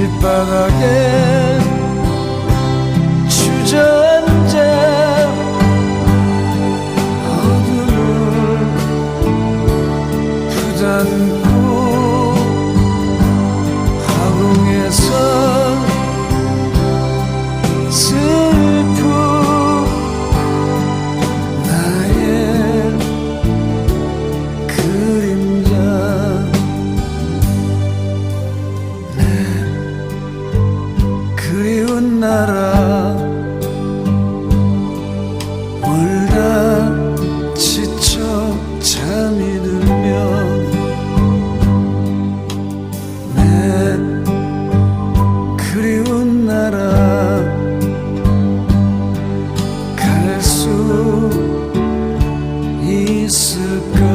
길바닥에 주저앉아 어둠을 부담고 화공에서 나라. 울다 지쳐 잠이 들면 내 그리운 나라 갈 수 있을까?